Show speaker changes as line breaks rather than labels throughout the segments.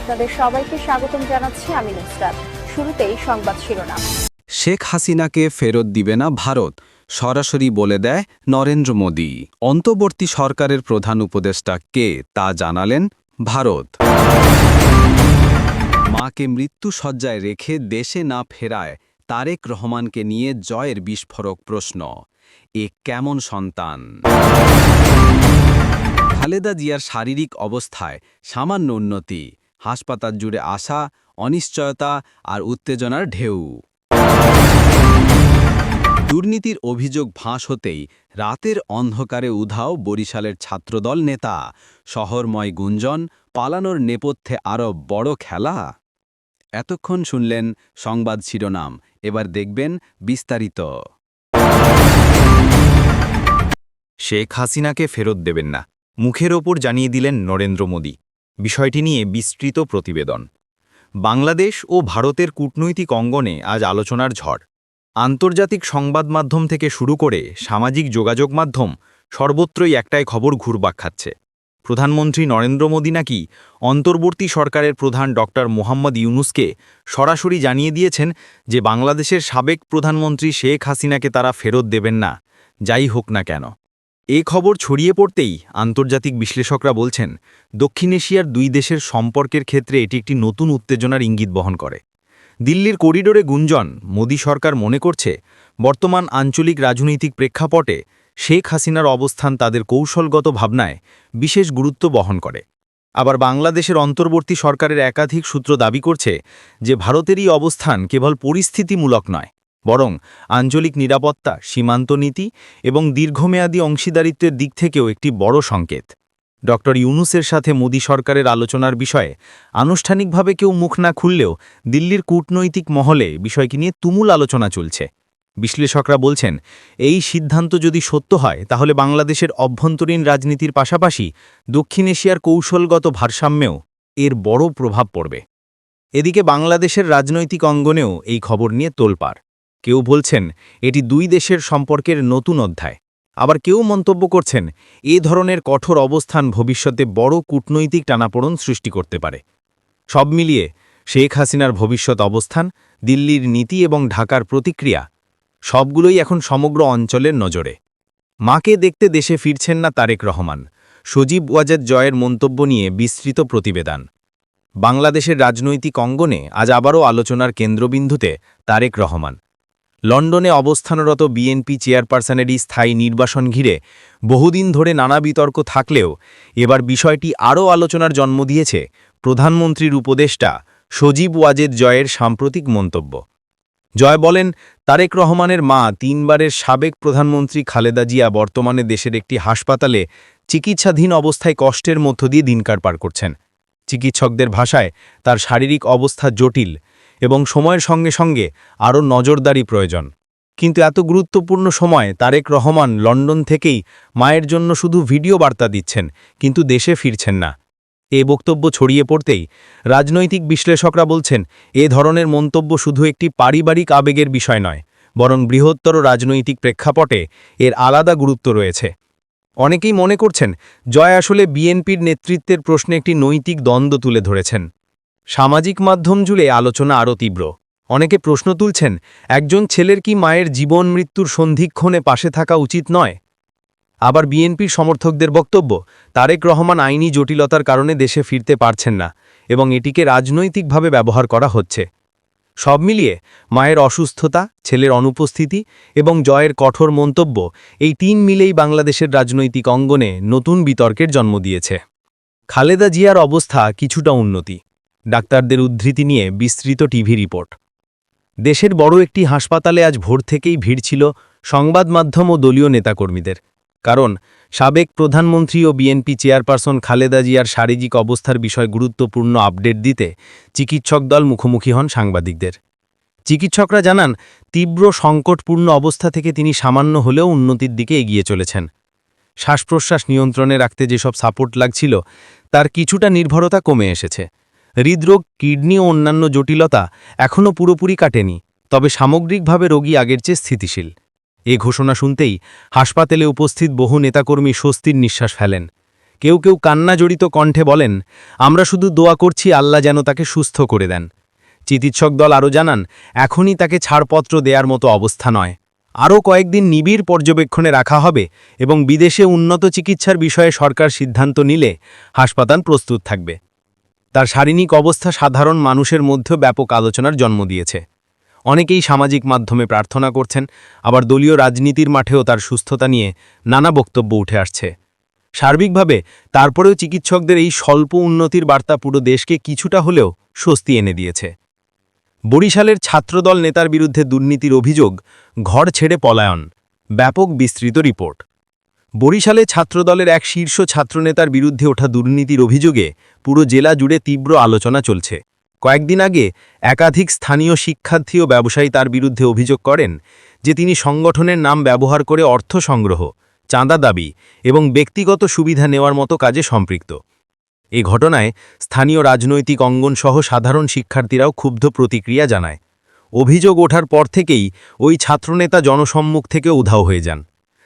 আপনাদের সবাইকে জানাচ্ছি আমি নুসরাত। শুরুতেই সংবাদ শিরোনাম।
শেখ হাসিনাকে ফেরত দিবে না ভারত, সরাসরি বলে দেয় নরেন্দ্র মোদী। অন্তর্বর্তী সরকারের প্রধান উপদেষ্টা কে তা জানালেন ভারত। মাকে মৃত্যু সজ্জায় রেখে দেশে না ফেরায় তারেক রহমানকে নিয়ে জয়ের বিস্ফোরক প্রশ্ন। এ কেমন সন্তান? খালেদা জিয়ার শারীরিক অবস্থায় সামান্য উন্নতি। হাসপাতাল জুড়ে আশা অনিশ্চয়তা আর উত্তেজনার ঢেউ। দুর্নীতির অভিযোগ ফাঁস হতেই রাতের অন্ধকারে উধাও বরিশালের ছাত্রদল নেতা। শহরময় গুঞ্জন, পালানোর নেপথ্যে আরও বড় খেলা? এতক্ষণ শুনলেন সংবাদ শিরোনাম, এবার দেখবেন বিস্তারিত।
শেখ হাসিনাকে ফেরত দেবেন না, মুখের ওপর জানিয়ে দিলেন নরেন্দ্র মোদী। বিষয়টি নিয়ে বিস্তৃত প্রতিবেদন। বাংলাদেশ ও ভারতের কূটনৈতিক অঙ্গনে আজ আলোচনার ঝড়। আন্তর্জাতিক সংবাদ মাধ্যম থেকে শুরু করে সামাজিক যোগাযোগ মাধ্যম সর্বত্রই একটাই খবর ঘুরবাক খাচ্ছে। প্রধানমন্ত্রী নরেন্দ্র মোদী নাকি অন্তর্বর্তী সরকারের প্রধান ড. মোহাম্মদ ইউনুসকে সরাসরি জানিয়ে দিয়েছেন যে, বাংলাদেশের সাবেক প্রধানমন্ত্রী শেখ হাসিনাকে তারা ফেরত দেবেন না, যাই হোক না কেন। এ খবর ছড়িয়ে পড়তেই আন্তর্জাতিক বিশ্লেষকরা বলছেন, দক্ষিণ এশিয়ার দুই দেশের সম্পর্কের ক্ষেত্রে এটি একটি নতুন উত্তেজনার ইঙ্গিত বহন করে। দিল্লির করিডোরে গুঞ্জন, মোদী সরকার মনে করছে, বর্তমান আঞ্চলিক রাজনৈতিক প্রেক্ষাপটে শেখ হাসিনার অবস্থান তাদের কৌশলগত ভাবনায় বিশেষ গুরুত্ব বহন করে। আবার বাংলাদেশের অন্তর্বর্তী সরকারের একাধিক সূত্র দাবি করছে যে ভারতেরই অবস্থান কেবল পরিস্থিতিমূলক নয় বরং আঞ্চলিক নিরাপত্তা, সীমান্ত নীতি এবং দীর্ঘমেয়াদী অংশীদারিত্বের দিক থেকেও একটি বড় সংকেত। ড. ইউনুসের সাথে মোদী সরকারের আলোচনার বিষয়ে আনুষ্ঠানিকভাবে কেউ মুখ না খুললেও দিল্লির কূটনৈতিক মহলে বিষয়টি নিয়ে তুমুল আলোচনা চলছে। বিশ্লেষকরা বলছেন, এই সিদ্ধান্ত যদি সত্য হয়, তাহলে বাংলাদেশের অভ্যন্তরীণ রাজনীতির পাশাপাশি দক্ষিণ এশিয়ার কৌশলগত ভারসাম্যেও এর বড় প্রভাব পড়বে। এদিকে বাংলাদেশের রাজনৈতিক অঙ্গনেও এই খবর নিয়ে তোলপাড়। কেউ বলছেন, এটি দুই দেশের সম্পর্কের নতুন অধ্যায়। আবার কেউ মন্তব্য করছেন, এ ধরনের কঠোর অবস্থান ভবিষ্যতে বড় কূটনৈতিক টানাপোড়ন সৃষ্টি করতে পারে। সব মিলিয়ে, শেখ হাসিনার ভবিষ্যৎ অবস্থান, দিল্লির নীতি এবং ঢাকার প্রতিক্রিয়া, সবগুলোই এখন সমগ্র অঞ্চলের নজরে। মাকে দেখতে দেশে ফিরছেন না তারেক রহমান। সজীব ওয়াজেদ জয়ের মন্তব্য নিয়ে বিস্তৃত প্রতিবেদন। বাংলাদেশের রাজনৈতিক অঙ্গনে আজ আবারও আলোচনার কেন্দ্রবিন্দুতে তারেক রহমান। লন্ডনে অবস্থানরত বিএনপি চেয়ারপারসনেরই স্থায়ী নির্বাসন ঘিরে বহুদিন ধরে নানা বিতর্ক থাকলেও এবার বিষয়টি আরও আলোচনার জন্ম দিয়েছে প্রধানমন্ত্রীর উপদেষ্টা সজীব ওয়াজেদ জয়ের সাম্প্রতিক মন্তব্য। জয় বলেন, তারেক রহমানের মা তিনবারের সাবেক প্রধানমন্ত্রী খালেদা জিয়া বর্তমানে দেশের একটি হাসপাতালে চিকিৎসাধীন অবস্থায় কষ্টের মধ্য দিয়ে দিনকার পার করছেন। চিকিৎসকদের ভাষায় তার শারীরিক অবস্থা জটিল এবং সময়ের সঙ্গে সঙ্গে আরও নজরদারি প্রয়োজন। কিন্তু এত গুরুত্বপূর্ণ সময় তারেক রহমান লন্ডন থেকেই মায়ের জন্য শুধু ভিডিও বার্তা দিচ্ছেন, কিন্তু দেশে ফিরছেন না। এ বক্তব্য ছড়িয়ে পড়তেই রাজনৈতিক বিশ্লেষকরা বলছেন, এ ধরনের মন্তব্য শুধু একটি পারিবারিক আবেগের বিষয় নয়, বরং বৃহত্তর রাজনৈতিক প্রেক্ষাপটে এর আলাদা গুরুত্ব রয়েছে। অনেকেই মনে করছেন, জয় আসলে বিএনপির নেতৃত্বের প্রশ্নে একটি নৈতিক দ্বন্দ্ব তুলে ধরেছেন। সামাজিক মাধ্যম জুড়ে আলোচনা আরও তীব্র। অনেকে প্রশ্ন তুলছেন, একজন ছেলের কি মায়ের জীবন মৃত্যুর সন্ধিক্ষণে পাশে থাকা উচিত নয়? আবার বিএনপির সমর্থকদের বক্তব্য, তারেক রহমান আইনি জটিলতার কারণে দেশে ফিরতে পারছেন না এবং এটিকে রাজনৈতিকভাবে ব্যবহার করা হচ্ছে। সব মিলিয়ে মায়ের অসুস্থতা, ছেলের অনুপস্থিতি এবং জয়ের কঠোর মন্তব্য এই তিন মিলেই বাংলাদেশের রাজনৈতিক অঙ্গনে নতুন বিতর্কের জন্ম দিয়েছে। খালেদা জিয়ার অবস্থা কিছুটা উন্নতি। ডাক্তারদের উদ্ধৃতি নিয়ে বিস্তৃত টিভি রিপোর্ট। দেশের বড় একটি হাসপাতালে আজ ভোর থেকেই ভিড় ছিল সংবাদ মাধ্যম ও দলীয় নেতাকর্মীদের। কারণ, সাবেক প্রধানমন্ত্রী ও বিএনপি চেয়ারপারসন খালেদা জিয়ার শারীরিক অবস্থার বিষয় গুরুত্বপূর্ণ আপডেট দিতে চিকিৎসক দল মুখোমুখি হন সাংবাদিকদের। চিকিৎসকরা জানান, তীব্র সংকটপূর্ণ অবস্থা থেকে তিনি সামান্য হলেও উন্নতির দিকে এগিয়ে চলেছেন। শ্বাসপ্রশ্বাস নিয়ন্ত্রণে রাখতে যেসব সাপোর্ট লাগছিল, তার কিছুটা নির্ভরতা কমে এসেছে। হৃদরোগ, কিডনি ও অন্যান্য জটিলতা এখনও পুরোপুরি কাটেনি, তবে সামগ্রিকভাবে রোগী আগের চেয়ে স্থিতিশীল। এ ঘোষণা শুনতেই হাসপাতালে উপস্থিত বহু নেতাকর্মী স্বস্তির নিঃশ্বাস ফেলেন। কেউ কেউ কান্না জড়িত কণ্ঠে বলেন, আমরা শুধু দোয়া করছি আল্লাহ যেন তাকে সুস্থ করে দেন। চিকিৎসক দল আরও জানান, এখনই তাকে ছাড়পত্র দেওয়ার মতো অবস্থা নয়। আরও কয়েকদিন নিবিড় পর্যবেক্ষণে রাখা হবে এবং বিদেশে উন্নত চিকিৎসার বিষয়ে সরকার সিদ্ধান্ত নিলে হাসপাতাল প্রস্তুত থাকবে। তার শারীরিক অবস্থা সাধারণ মানুষের মধ্যেও ব্যাপক আলোচনার জন্ম দিয়েছে। অনেকেই সামাজিক মাধ্যমে প্রার্থনা করছেন, আবার দলীয় রাজনীতির মাঠেও তার সুস্থতা নিয়ে নানা বক্তব্য উঠে আসছে। সার্বিকভাবে তারপরেও চিকিৎসকদের এই স্বল্প উন্নতির বার্তা পুরো দেশকে কিছুটা হলেও স্বস্তি এনে দিয়েছে। বরিশালের ছাত্রদল নেতার বিরুদ্ধে দুর্নীতির অভিযোগ, ঘর ছেড়ে পলায়ন। ব্যাপক বিস্তৃত রিপোর্ট। বরিশালে ছাত্রদলের এক শীর্ষ ছাত্রনেতার বিরুদ্ধে ওঠা দুর্নীতির অভিযোগে পুরো জেলা জুড়ে তীব্র আলোচনা চলছে। কয়েকদিন আগে একাধিক স্থানীয় শিক্ষার্থী ও ব্যবসায়ী তার বিরুদ্ধে অভিযোগ করেন যে তিনি সংগঠনের নাম ব্যবহার করে অর্থ সংগ্রহ, চাঁদা দাবি এবং ব্যক্তিগত সুবিধা নেওয়ার মতো কাজে সম্পৃক্ত। এ ঘটনায় স্থানীয় রাজনৈতিক অঙ্গনসহ সাধারণ শিক্ষার্থীরাও ক্ষুব্ধ প্রতিক্রিয়া জানায়। অভিযোগ ওঠার পর থেকেই ওই ছাত্রনেতা জনসম্মুখ থেকে উধাও হয়ে যান।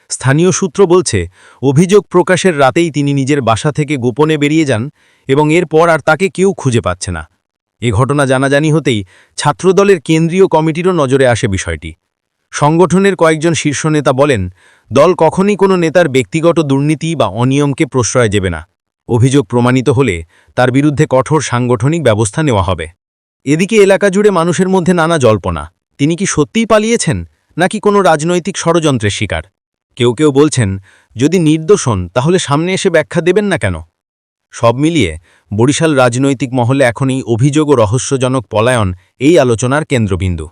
স্থানীয় সূত্র বলছে, অভিযোগ প্রকাশের রাতেই তিনি নিজের বাসা থেকে গোপনে বেরিয়ে যান এবং এরপর আর তাকে কেউ খুঁজে পাচ্ছে না। এ ঘটনা জানাজানি হতেই ছাত্রদলের কেন্দ্রীয় কমিটিরও নজরে আসে বিষয়টি। সংগঠনের কয়েকজন শীর্ষ নেতা বলেন, দল কখনই কোনো নেতার ব্যক্তিগত দুর্নীতি বা অনিয়মকে প্রশ্রয় দেবে না। অভিযোগ প্রমাণিত হলে তার বিরুদ্ধে কঠোর সাংগঠনিক ব্যবস্থা নেওয়া হবে। এদিকে এলাকা জুড়ে মানুষের মধ্যে নানা জল্পনা। তিনি কি সত্যিই পালিয়েছেন, নাকি কোনো রাজনৈতিক ষড়যন্ত্রের শিকার? কেউ কেউ বলছেন, যদি নির্দোষ হন, তাহলে সামনে এসে ব্যাখ্যা দেবেন না কেন? সব মিলিয়ে বরিশাল রাজনৈতিক মহলে এখন এই অভিযোগ ও রহস্যজনক পলায়ন এই আলোচনার কেন্দ্রবিন্দু।